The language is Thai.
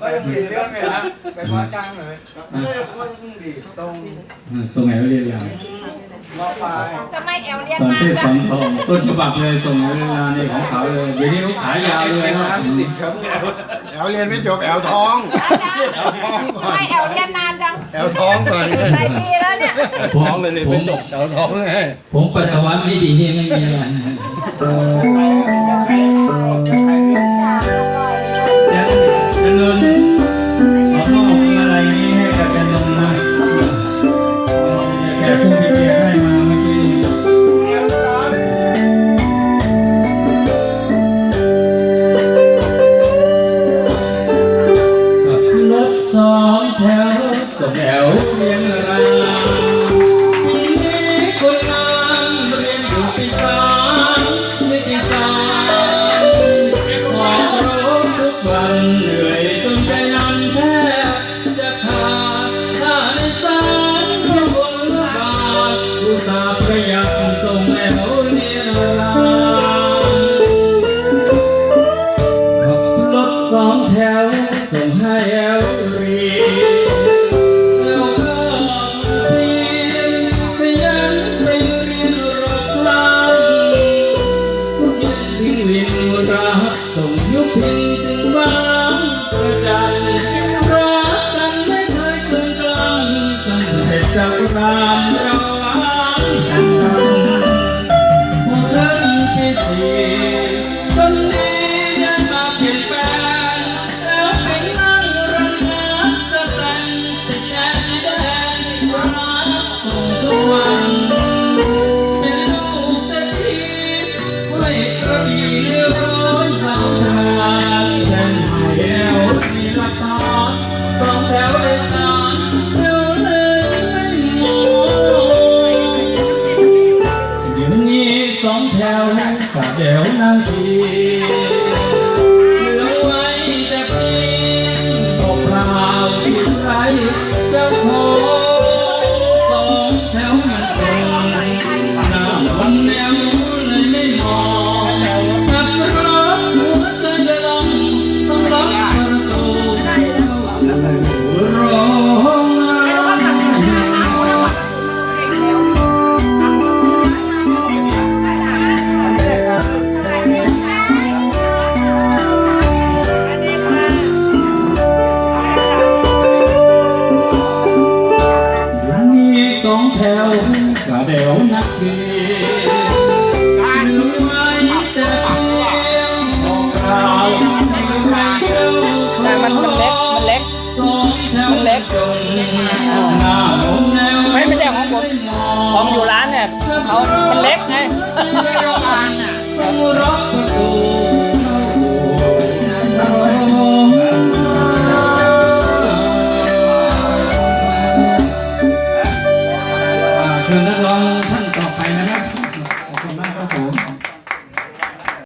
ก็ยังมีเรื่องเลยนะไปว่าจ้างเลยก็ยังคนดีตรงส่งแอลเรียนยาวมอปลายทำไมแอลเรียนสอนมาเทศสจัองนทองต้นฉบับเลยส่งแอลเรียนยาวนี่ของเขาเลยเดี๋ยวนี้เขาขายยาวเลยนะติดครับแอลเรียนไม่จบแอลท้องอาจารย์ทำไมแอลเรียนนานจังแอลท้องก่อนหลายปีแล้วเนี่ยผมเลยเลยผมแอลท้องไงผมปัสสาวะไม่ดีนี่ไม่มีอะไร วันเหนื่อยจนใจนั้นแทบจะขาดถ้าในสารพระบุญบาทอุตส่าประยัดส่งแถวเยงรางขับรถสองแถวส่งให้แอลเรียนแล้วก็เรียนไปยังไปเรียนรถลางทุกเย็นทิ้งวินรักส่งยุพินถึงบ้าน รักกันไม่เคยเกินกลางสำเร็จากรามเรากันกันพวกท่านพิธีคนนี้ยังมาเปลี่ยนแปลงแล้วไปนั่งรังน้ำสแตนติดแอร์สีแดงรักส่งทุกวันเป็นลูกเศรษฐีไว้กระบี่เรือร้อนสาวทาง องแถวกับแถวนาทีเหลือไว้แต่เพียงบอกเปล่าที่ไรเจ้าของสองแถวมันตรงหน้าวันแนวเลยไม่มองขับรถหัวใจจะลองต้องล็อกประตูร้อง ดวนักหรือไว้แต่เพียงบอกกล่าเจ้าขอมันมันเล็กมันเล็กมันเล็กไม่ไม่ใช่ของผมของอยู่ร้านเนี่ยเขามันเล็กไง คือนักร้องท่านต่อไปนะครับ